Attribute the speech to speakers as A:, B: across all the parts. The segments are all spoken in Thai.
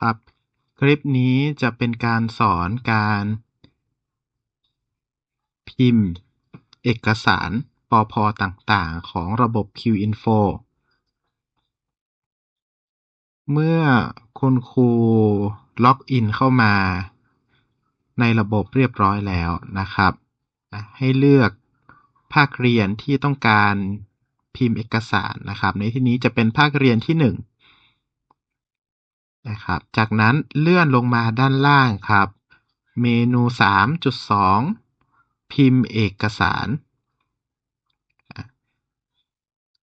A: ครับ คลิปนี้จะเป็นการสอนการ พิมพ์ เอกสารปอพอต่างๆ ของระบบ QInfo เมื่อคุณครูล็อกอินเข้ามา ในระบบเรียบร้อยแล้วนะครับ ให้เลือกภาคเรียนที่ต้องการพิมพ์เอกสารนะครับ ในที่นี้จะเป็นภาคเรียนที่ 1 นะครับ จากนั้นเลื่อนลงมาด้านล่างครับ เมนู 3.2 พิมพ์เอกสาร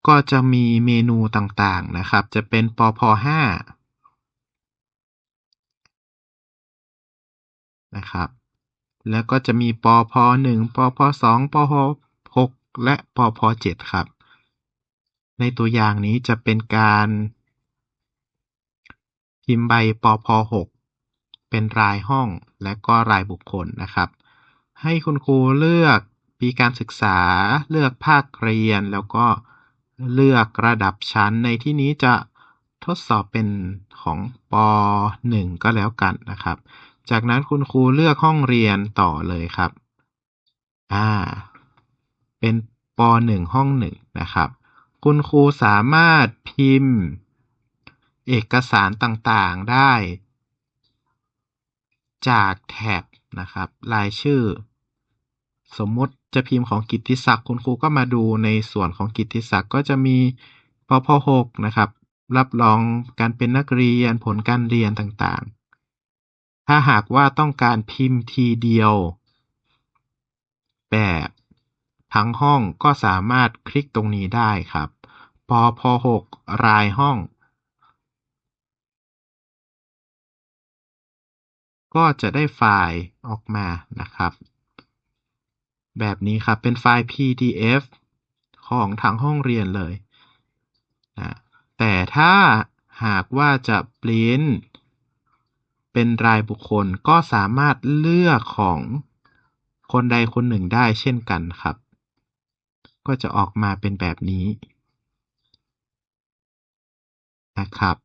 A: ก็จะมีเมนูต่างๆนะครับ จะเป็นปพ5นะครับ แล้วก็จะมีปพ1ปพ2ปพ6และปพ7ครับ ในตัวอย่างนี้จะเป็นการ พิมพ์ใบปพ6เป็นรายห้องและก็รายบุคคลนะครับ ให้คุณครูเลือกปีการศึกษา เลือกภาคเรียนแล้วก็เลือกระดับชั้นในที่นี้จะทดสอบเป็นของป .1 ก็แล้วกันนะครับ จากนั้นคุณครูเลือกห้องเรียนต่อเลยครับ อ่า เป็นป .1 ห้อง1นะครับ คุณครูสามารถพิมพ์ เอกสารต่างๆได้ จากแท็บนะครับรายชื่อ สมมติจะพิมพ์ของกิตติศักดิ์คุณครูก็มาดูในส่วนของกิตติศักดิ์ก็จะมีปพ6นะครับ รับรองการเป็นนักเรียนผลการเรียนต่างๆ ถ้าหากว่าต้องการพิมพ์ทีเดียว แบบทั้งห้องก็สามารถคลิกตรงนี้ได้ครับปพ6รายห้อง ก็จะได้ไฟล์ออกมานะครับ แบบนี้ครับเป็นไฟล์ PDF ของทางห้องเรียนเลยนะแต่ถ้าหากว่าจะปริ้นเป็นรายบุคคลก็สามารถเลือกของคนใดคนหนึ่งได้เช่นกันครับ ก็จะออกมาเป็นแบบนี้นะครับ